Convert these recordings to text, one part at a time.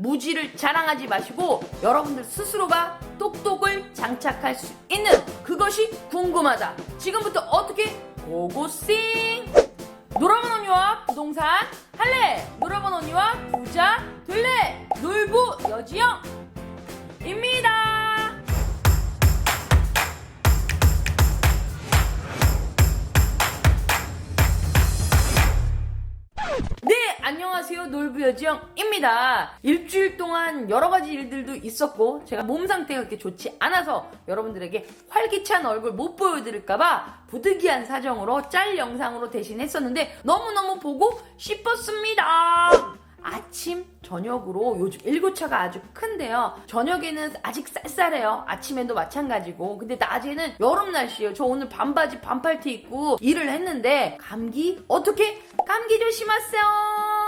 무지를 자랑하지 마시고 여러분들 스스로가 똑똑을 장착할 수 있는 그것이 궁금하다. 지금부터 어떻게 고고싱! 노라본 언니와 부동산 할래! 노라본 언니와 부자 될래! 놀부 여지영! 입니다! 안녕하세요. 놀부 여지영입니다. 일주일 동안 여러 가지 일들도 있었고, 제가 몸 상태가 그렇게 좋지 않아서 여러분들에게 활기찬 얼굴 못 보여드릴까봐 부득이한 사정으로 짤 영상으로 대신했었는데, 너무너무 보고 싶었습니다. 아침, 저녁으로 요즘 일교차가 아주 큰데요. 저녁에는 아직 쌀쌀해요. 아침에도 마찬가지고. 근데 낮에는 여름 날씨예요. 저 오늘 반바지 반팔티 입고 일을 했는데 감기 어떻게? 감기 조심하세요.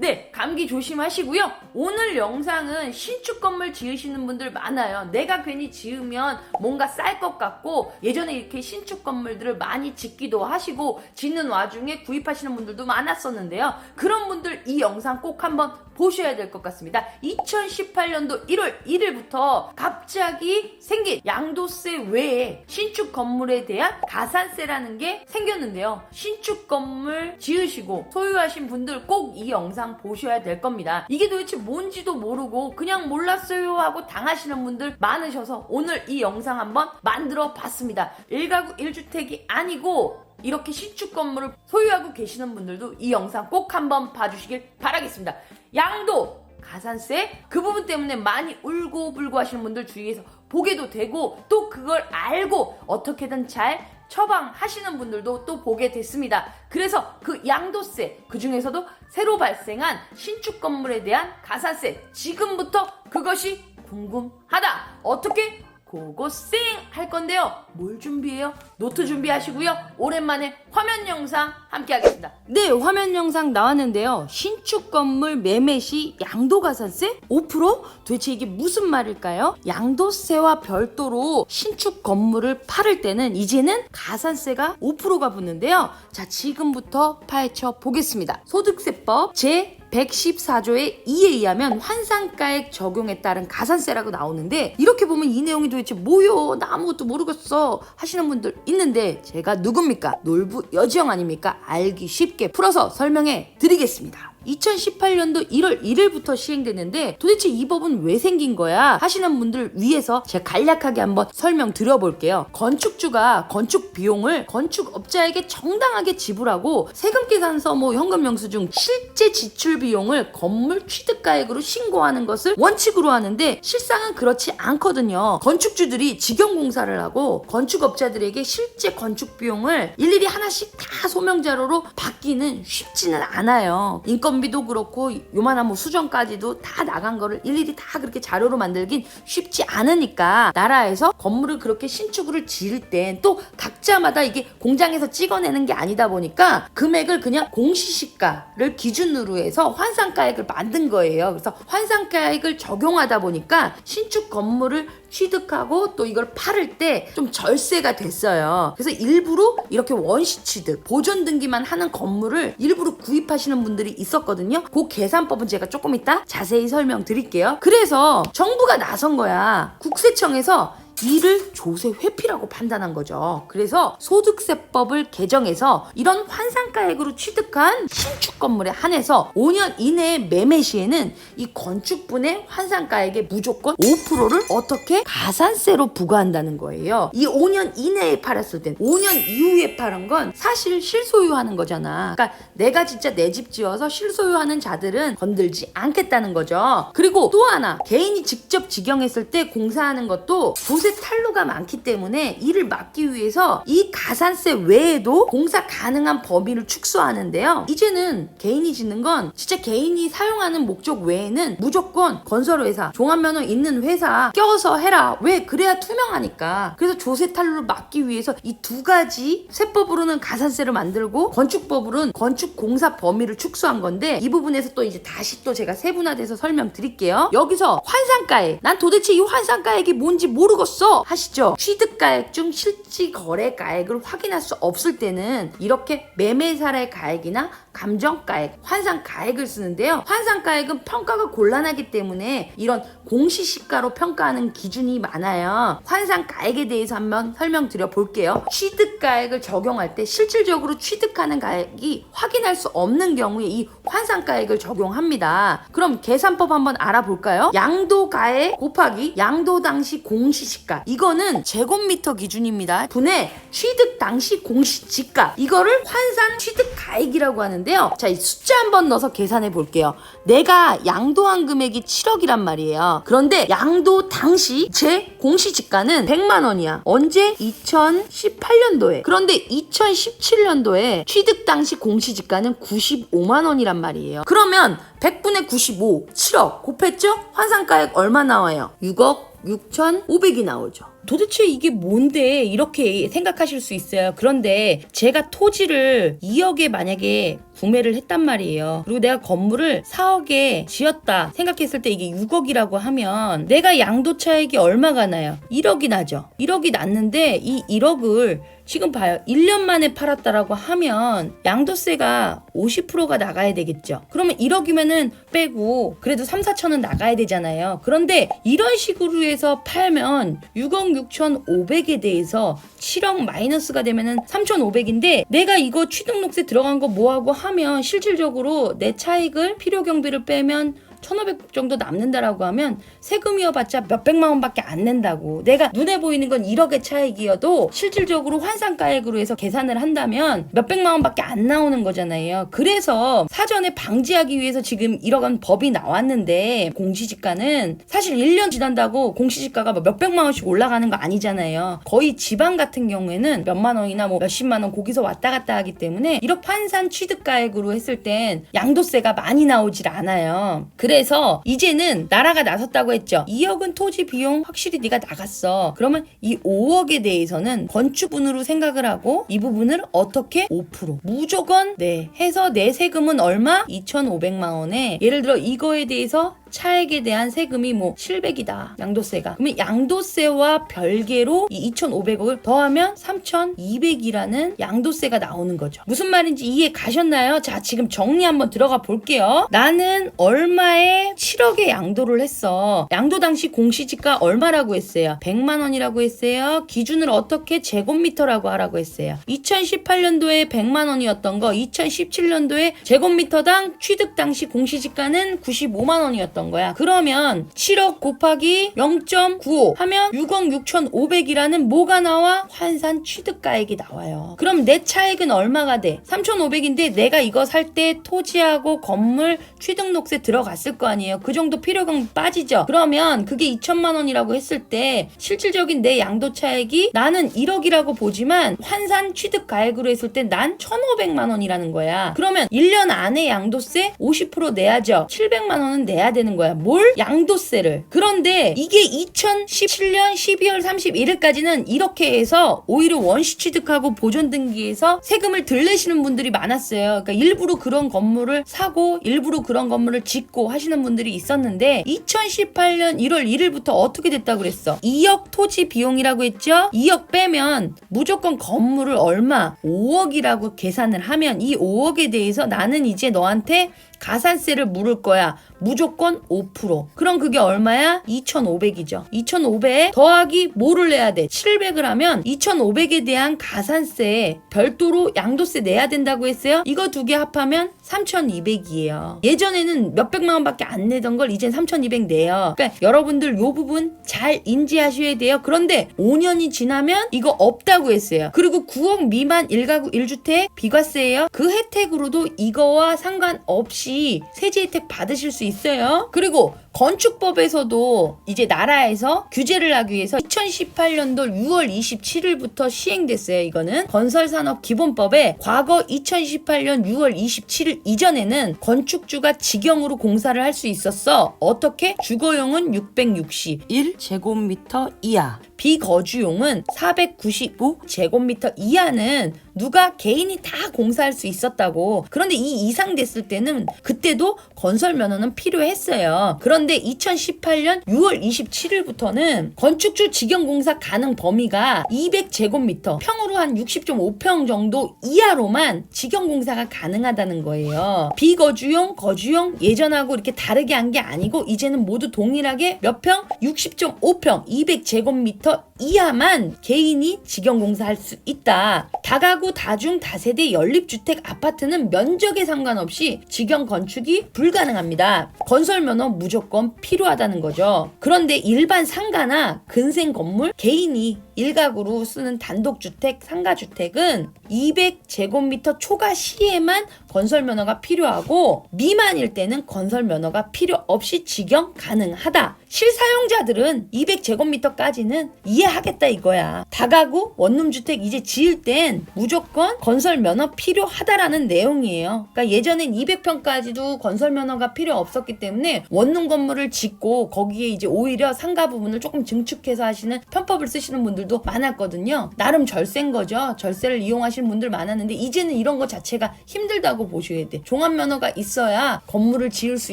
네, 감기 조심하시고요. 오늘 영상은 신축 건물 지으시는 분들 많아요. 내가 괜히 지으면 뭔가 쌀 것 같고 예전에 이렇게 신축 건물들을 많이 짓기도 하시고 짓는 와중에 구입하시는 분들도 많았었는데요. 그런 분들 이 영상 꼭 한번 보셔야 될 것 같습니다. 2018년도 1월 1일부터 갑자기 생긴 양도세 외에 신축 건물에 대한 가산세라는 게 생겼는데요. 신축 건물 지으시고 소유하신 분들 꼭 이 영상 보셔야 될 겁니다. 이게 도대체 뭔지도 모르고 그냥 몰랐어요 하고 당하시는 분들 많으셔서 오늘 이 영상 한번 만들어 봤습니다. 1가구 1주택이 아니고 이렇게 신축 건물을 소유하고 계시는 분들도 이 영상 꼭 한번 봐주시길 바라겠습니다. 양도 가산세 그 부분 때문에 많이 울고 불고 하시는 분들 주위에서 보게도 되고 또 그걸 알고 어떻게든 잘 처방하시는 분들도 또 보게 됐습니다. 그래서 그 양도세 그 중에서도 새로 발생한 신축 건물에 대한 가산세 지금부터 그것이 궁금하다. 어떻게 고고싱 할 건데요. 뭘 준비해요? 노트 준비하시고요. 오랜만에 화면 영상 함께 하겠습니다. 네, 화면 영상 나왔는데요. 신축 건물 매매 시 양도가산세 5%? 도대체 이게 무슨 말일까요? 양도세와 별도로 신축 건물을 팔을 때는 이제는 가산세가 5%가 붙는데요. 자, 지금부터 파헤쳐 보겠습니다. 소득세법 제 114조의 2에 의하면 환산가액 적용에 따른 가산세라고 나오는데 이렇게 보면 이 내용이 도대체 뭐요? 나 아무것도 모르겠어 하시는 분들 있는데 제가 누굽니까? 놀부 여지영 아닙니까? 알기 쉽게 풀어서 설명해 드리겠습니다. 2018년도 1월 1일부터 시행되는데 도대체 이 법은 왜 생긴 거야? 하시는 분들 위해서 제가 간략하게 한번 설명 드려볼게요. 건축주가 건축 비용을 건축업자에게 정당하게 지불하고 세금 계산서 뭐 현금 영수증 실제 지출 비용을 건물 취득가액으로 신고하는 것을 원칙으로 하는데 실상은 그렇지 않거든요. 건축주들이 직영공사를 하고 건축업자들에게 실제 건축 비용을 일일이 하나씩 다 소명자료로 받기는 쉽지는 않아요. 인건 비도 그렇고 요만한 뭐 수정까지도 다 나간 거를 일일이 다 그렇게 자료로 만들긴 쉽지 않으니까 나라에서 건물을 그렇게 신축을 지을 땐 또 각자마다 이게 공장에서 찍어내는 게 아니다 보니까 금액을 그냥 공시시가를 기준으로 해서 환산가액을 만든 거예요. 그래서 환산가액을 적용하다 보니까 신축 건물을 취득하고 또 이걸 팔을 때 좀 절세가 됐어요. 그래서 일부러 이렇게 원시 취득, 보존 등기만 하는 건물을 일부러 구입하시는 분들이 있었거든요. 그 계산법은 제가 조금 이따 자세히 설명드릴게요. 그래서 정부가 나선 거야. 국세청에서 이를 조세 회피라고 판단한 거죠. 그래서 소득세법을 개정해서 이런 환산가액으로 취득한 신축 건물에 한해서 5년 이내에 매매 시에는 이 건축분의 환산가액의 무조건 5%를 어떻게 가산세로 부과한다는 거예요. 이 5년 이내에 팔았을 땐 5년 이후에 팔은 건 사실 실소유하는 거잖아. 그러니까 내가 진짜 내 집 지어서 실소유하는 자들은 건들지 않겠다는 거죠. 그리고 또 하나 개인이 직접 직영했을 때 공사하는 것도 조세 탈루가 많기 때문에 이를 막기 위해서 이 가산세 외에도 공사 가능한 범위를 축소하는데요. 이제는 개인이 짓는 건 진짜 개인이 사용하는 목적 외에는 무조건 건설회사, 종합면허 있는 회사 껴서 해라. 왜? 그래야 투명하니까. 그래서 조세 탈루를 막기 위해서 이 두 가지 세법으로는 가산세를 만들고 건축법으로는 건축 공사 범위를 축소한 건데 이 부분에서 또 이제 다시 또 제가 세분화돼서 설명드릴게요. 여기서 환산가액. 난 도대체 이 환산가액이 뭔지 모르겠 어. 없어 하시죠. 취득가액 중 실지 거래 가액을 확인할 수 없을 때는 이렇게 매매사례 가액이나 감정가액, 환산가액을 쓰는데요. 환산가액은 평가가 곤란하기 때문에 이런 공시시가로 평가하는 기준이 많아요. 환산가액에 대해서 한번 설명드려 볼게요. 취득가액을 적용할 때 실질적으로 취득하는 가액이 확인할 수 없는 경우에 이 환산가액을 적용합니다. 그럼 계산법 한번 알아볼까요? 양도가액 곱하기 양도 당시 공시시가 이거는 제곱미터 기준입니다. 분의 취득 당시 공시지가 이거를 환산 취득 가액이라고 하는데요. 자, 이 숫자 한번 넣어서 계산해 볼게요. 내가 양도한 금액이 7억이란 말이에요. 그런데 양도 당시 제 공시지가는 100만 원이야. 언제? 2018년도에. 그런데 2017년도에 취득 당시 공시지가는 95만 원이란 말이에요. 그러면 100분의 95, 7억 곱했죠? 환산가액 얼마 나와요? 6억 6,500이 나오죠. 도대체 이게 뭔데 이렇게 생각하실 수 있어요. 그런데 제가 토지를 2억에 만약에 구매를 했단 말이에요. 그리고 내가 건물을 4억에 지었다 생각했을 때 이게 6억이라고 하면 내가 양도 차익이 얼마가 나요? 1억이 나죠. 1억이 났는데 이 1억을 지금 봐요. 1년 만에 팔았다라고 하면 양도세가 50%가 나가야 되겠죠. 그러면 1억이면은 빼고 그래도 3, 4천은 나가야 되잖아요. 그런데 이런 식으로 해서 팔면 6억 6천 5백에 대해서 7억 마이너스가 되면은 3,500인데 내가 이거 취등록세 들어간 거 뭐하고 하면 실질적으로 내 차익을 필요 경비를 빼면 1,500 정도 남는다라고 하면 세금이어봤자 몇백만 원밖에 안 낸다고. 내가 눈에 보이는 건 1억의 차익이어도 실질적으로 환산가액으로 해서 계산을 한다면 몇백만 원밖에 안 나오는 거잖아요. 그래서 사전에 방지하기 위해서 지금 1억 원 법이 나왔는데 공시지가는 사실 1년 지난다고 공시지가가 뭐 몇백만 원씩 올라가는 거 아니잖아요. 거의 지방 같은 경우에는 몇만 원이나 뭐 몇십만 원 거기서 왔다 갔다 하기 때문에 1억 환산 취득가액으로 했을 땐 양도세가 많이 나오질 않아요. 서 이제는 나라가 나섰다고 했죠. 2억은 토지 비용 확실히 네가 나갔어. 그러면 이 5억에 대해서는 건축분으로 생각을 하고 이 부분을 어떻게 5% 무조건 네 해서 내 세금은 얼마? 2,500만 원에 예를 들어 이거에 대해서 차액에 대한 세금이 뭐 700이다. 양도세가. 그러면 양도세와 별개로 이 2,500억을 더하면 3,200이라는 양도세가 나오는 거죠. 무슨 말인지 이해 가셨나요? 자, 지금 정리 한번 들어가 볼게요. 나는 얼마에 7억의 양도를 했어. 양도 당시 공시지가 얼마라고 했어요? 100만 원이라고 했어요. 기준을 어떻게 제곱미터라고 하라고 했어요. 2018년도에 100만 원이었던 거 2017년도에 제곱미터당 취득 당시 공시지가는 95만 원이었 던 거야. 그러면 7억 곱하기 0.95 하면 6억 6,500이라는 뭐가 나와? 환산 취득가액이 나와요. 그럼 내 차액은 얼마가 돼? 3,500인데 내가 이거 살 때 토지하고 건물 취득록세 들어갔을 거 아니에요. 그 정도 필요금 빠지죠. 그러면 그게 2천만 원이라고 했을 때 실질적인 내 양도 차액이 나는 1억이라고 보지만 환산 취득 가액으로 했을 때 난 1,500만 원이라는 거야. 그러면 1년 안에 양도세 50% 내야죠. 700만 원은 내야 되는 거야. 뭘? 양도세를. 그런데 이게 2017년 12월 31일까지는 이렇게 해서 오히려 원시 취득하고 보존 등기에서 세금을 덜 내시는 분들이 많았어요. 그러니까 일부러 그런 건물을 사고 일부러 그런 건물을 짓고 하시는 분들이 있었는데 2018년 1월 1일부터 어떻게 됐다 그랬어? 2억 토지 비용이라고 했죠? 2억 빼면 무조건 건물을 얼마? 5억이라고 계산을 하면 이 5억에 대해서 나는 이제 너한테 가산세를 물을 거야. 무조건 5%. 그럼 그게 얼마야? 2,500이죠. 2,500 더하기 뭐를 내야 돼? 700을 하면 2,500에 대한 가산세 별도로 양도세 내야 된다고 했어요. 이거 두 개 합하면 3,200이에요. 예전에는 몇백만 원밖에 안 내던 걸 이젠 3,200 내요. 그러니까 여러분들 요 부분 잘 인지하셔야 돼요. 그런데 5년이 지나면 이거 없다고 했어요. 그리고 9억 미만 1가구 1주택 비과세예요. 그 혜택으로도 이거와 상관없이 세제 혜택 받으실 수 있어요. 그리고 건축법에서도 이제 나라에서 규제를 하기 위해서 2018년도 6월 27일부터 시행됐어요. 이거는 건설산업 기본법에 과거 2018년 6월 27일 이전에는 건축주가 직영으로 공사를 할 수 있었어. 어떻게? 주거용은 661 제곱미터 이하. 비거주용은 495 제곱미터 이하는 누가 개인이 다 공사할 수 있었다고. 그런데 이 이상 됐을 때는 그때도 건설 면허는 필요했어요. 그런 데 2018년 6월 27일부터는 건축주 직영공사 가능 범위가 200제곱미터, 평으로 한 60.5평 정도 이하로만 직영공사가 가능하다는 거예요. 비거주용, 거주용 예전하고 이렇게 다르게 한 게 아니고 이제는 모두 동일하게 몇 평? 60.5평, 200제곱미터 이하만 개인이 직영공사할 수 있다. 다가구, 다중, 다세대 연립주택 아파트는 면적에 상관없이 직영 건축이 불가능합니다. 건설 면허 무조건 필요하다는 거죠. 그런데 일반 상가나 근생 건물 개인이 일가구로 쓰는 단독주택, 상가주택은 200제곱미터 초과 시에만 건설 면허가 필요하고 미만일 때는 건설 면허가 필요 없이 직영 가능하다. 실사용자들은 200제곱미터까지는 이해하겠다 이거야. 다가구 원룸주택 이제 지을 땐 무조건 건설 면허 필요하다라는 내용이에요. 그러니까 예전엔 200평까지도 건설 면허가 필요 없었기 때문에 원룸 건물을 짓고 거기에 이제 오히려 상가 부분을 조금 증축해서 하시는 편법을 쓰시는 분들도 많았거든요. 나름 절세인 거죠. 절세를 이용하시는 분들 많았는데 이제는 이런 거 자체가 힘들다고 보셔야 돼. 종합 면허가 있어야 건물을 지을 수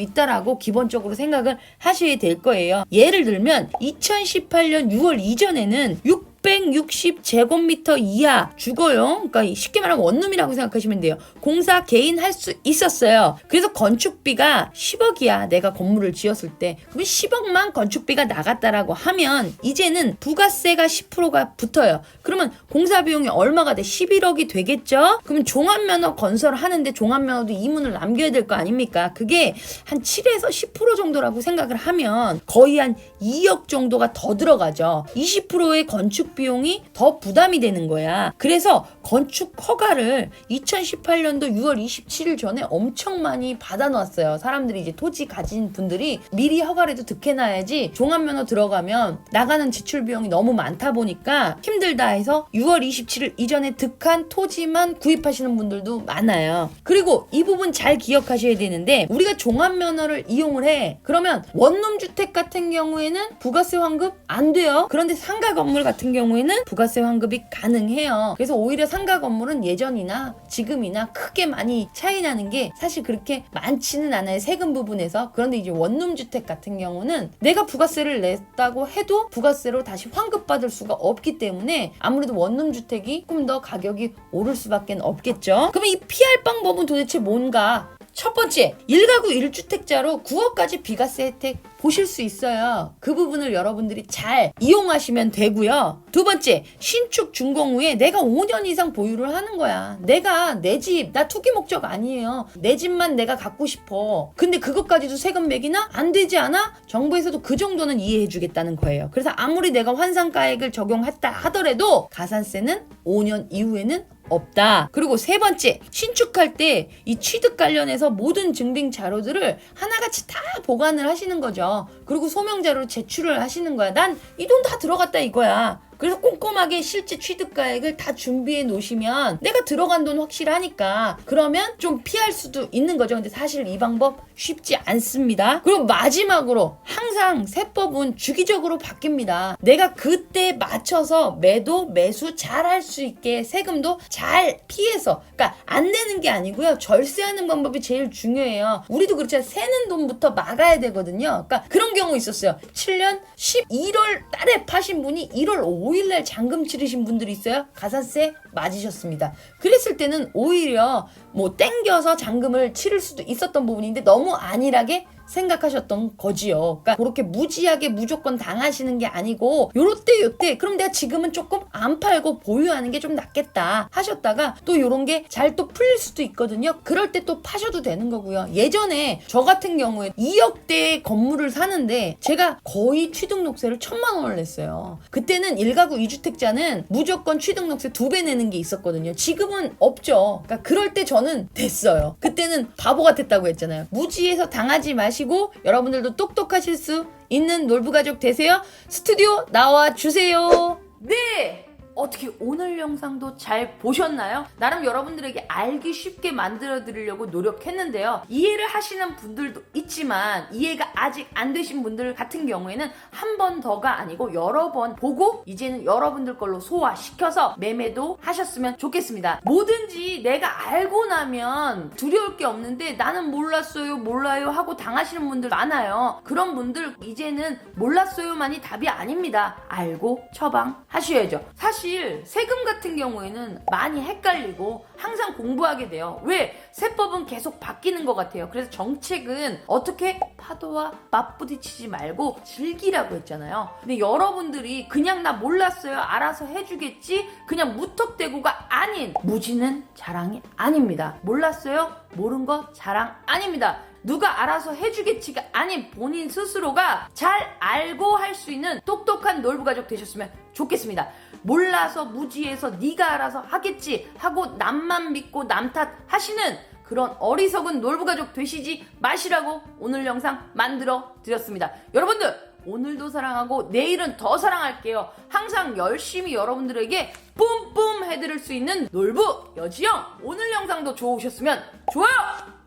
있다라고 기본적으로 생각을 하셔야 될 거예요. 예를 들면 2018년 6월 이전에는 6 660제곱미터 이하 주거용, 그러니까 쉽게 말하면 원룸이라고 생각하시면 돼요. 공사 개인 할 수 있었어요. 그래서 건축비가 10억이야. 내가 건물을 지었을 때. 그러면 10억만 건축비가 나갔다라고 하면 이제는 부가세가 10%가 붙어요. 그러면 공사 비용이 얼마가 돼? 11억이 되겠죠? 그러면 종합면허 건설하는데 종합면허도 이문을 남겨야 될 거 아닙니까? 그게 한 7에서 10% 정도라고 생각을 하면 거의 한 2억 정도가 더 들어가죠. 20%의 건축 비용이 더 부담이 되는 거야. 그래서 건축 허가를 2018년도 6월 27일 전에 엄청 많이 받아놨어요. 사람들이 이제 토지 가진 분들이 미리 허가라도 득해놔야지 종합면허 들어가면 나가는 지출 비용이 너무 많다 보니까 힘들다 해서 6월 27일 이전에 득한 토지만 구입하시는 분들도 많아요. 그리고 이 부분 잘 기억하셔야 되는데 우리가 종합면허를 이용을 해. 그러면 원룸 주택 같은 경우에는 부가세 환급 안 돼요. 그런데 상가 건물 같은 경우 에는 부가세 환급이 가능해요. 그래서 오히려 상가 건물은 예전이나 지금이나 크게 많이 차이 나는 게 사실 그렇게 많지는 않아요. 세금 부분에서. 그런데 이제 원룸 주택 같은 경우는 내가 부가세를 냈다고 해도 부가세로 다시 환급받을 수가 없기 때문에 아무래도 원룸 주택이 조금 더 가격이 오를 수밖에 없겠죠. 그러면 이 피할 방법은 도대체 뭔가? 첫 번째, 1가구 1주택자로 9억까지 비과세 혜택 보실 수 있어요. 그 부분을 여러분들이 잘 이용하시면 되고요. 두 번째, 신축 준공 후에 내가 5년 이상 보유를 하는 거야. 내가 내 집, 나 투기 목적 아니에요. 내 집만 내가 갖고 싶어. 근데 그것까지도 세금 매기나? 안 되지 않아? 정부에서도 그 정도는 이해해 주겠다는 거예요. 그래서 아무리 내가 환산가액을 적용했다 하더라도 가산세는 5년 이후에는 없다. 그리고 세 번째, 신축할 때 이 취득 관련해서 모든 증빙 자료들을 하나같이 다 보관을 하시는 거죠. 그리고 소명 자료를 제출을 하시는 거야. 난 이 돈 다 들어갔다 이거야. 그래서 꼼꼼하게 실제 취득가액을 다 준비해 놓으시면 내가 들어간 돈 확실하니까 그러면 좀 피할 수도 있는 거죠. 근데 사실 이 방법 쉽지 않습니다. 그리고 마지막으로 항상 세법은 주기적으로 바뀝니다. 내가 그때 맞춰서 매도, 매수 잘 할 수 있게 세금도 잘 피해서 그러니까 안 내는 게 아니고요. 절세하는 방법이 제일 중요해요. 우리도 그렇잖아요. 새는 돈부터 막아야 되거든요. 그러니까 그런 경우 있었어요. 7년 11월 달에 파신 분이 1월 5일 날 잔금 치르신 분들이 있어요. 가산세 맞으셨습니다. 그랬을 때는 오히려 뭐 땡겨서 잔금을 치를 수도 있었던 부분인데 너무 안일하게 생각하셨던 거지요. 그러니까 그렇게 무지하게 무조건 당하시는 게 아니고 요렇때 요때 그럼 내가 지금은 조금 안 팔고 보유하는 게 좀 낫겠다 하셨다가 또 요런 게 잘 또 풀릴 수도 있거든요. 그럴 때 또 파셔도 되는 거고요. 예전에 저 같은 경우에 2억대의 건물을 사는데 제가 거의 취등록세를 천만 원을 냈어요. 그때는 1가구 2주택자는 무조건 취등록세 두 배 내는 게 있었거든요. 지금은 없죠. 그러니까 그럴 때 저는 됐어요. 그때는 바보 같았다고 했잖아요. 무지해서 당하지 마시 고 여러분들도 똑똑하실 수 있는 놀부 가족 되세요. 스튜디오 나와 주세요. 네. 어떻게 오늘 영상도 잘 보셨나요? 나름 여러분들에게 알기 쉽게 만들어 드리려고 노력했는데요. 이해를 하시는 분들도 있지만 이해가 아직 안 되신 분들 같은 경우에는 한 번 더가 아니고 여러 번 보고 이제는 여러분들 걸로 소화시켜서 매매도 하셨으면 좋겠습니다. 뭐든지 내가 알고 나면 두려울 게 없는데 나는 몰랐어요, 몰라요 하고 당하시는 분들 많아요. 그런 분들 이제는 몰랐어요만이 답이 아닙니다. 알고 처방하셔야죠. 사실 세금 같은 경우에는 많이 헷갈리고 항상 공부하게 돼요. 왜? 세법은 계속 바뀌는 것 같아요. 그래서 정책은 어떻게 파도와 맞부딪히지 말고 즐기라고 했잖아요. 근데 여러분들이 그냥 나 몰랐어요. 알아서 해주겠지. 그냥 무턱대고가 아닌 무지는 자랑이 아닙니다. 몰랐어요? 모른 거 자랑 아닙니다. 누가 알아서 해주겠지가 아닌 본인 스스로가 잘 알고 할 수 있는 똑똑한 놀부 가족 되셨으면 좋겠습니다. 몰라서 무지해서 네가 알아서 하겠지 하고 남만 믿고 남 탓 하시는 그런 어리석은 놀부 가족 되시지 마시라고 오늘 영상 만들어 드렸습니다. 여러분들 오늘도 사랑하고 내일은 더 사랑할게요. 항상 열심히 여러분들에게 뿜뿜 해드릴 수 있는 놀부 여지영 오늘 영상도 좋으셨으면 좋아요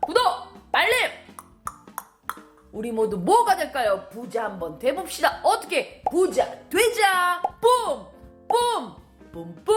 구독 우리 모두 뭐가 될까요? 부자 한번 돼봅시다. 어떻게? 부자 되자! 뿜 뿜! 뿜뿜